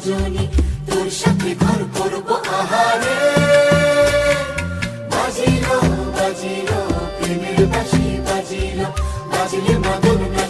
রজনী তোর সাথে ঘর করব আহারে। বাজিলো বাজিলো প্রেমের বাসি বাজিলো বাজিলে মদন নাচবো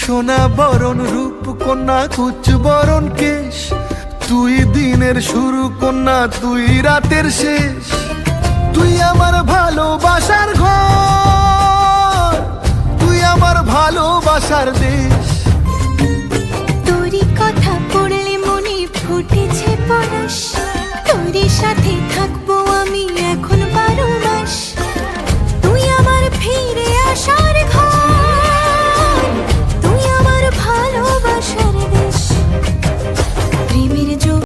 সোনা বরণ রূপ কন্যা কুচ বরণ কেশ। তুই দিনের শুরু কন্যা, তুই রাতের শেষ। তুই আমার ভালোবাসার ঘর, তুই আমার ভালোবাসার দেশ। তোরই কথা পড়লে মনে ফুটেছে পরশ তোরই সাথে থাকব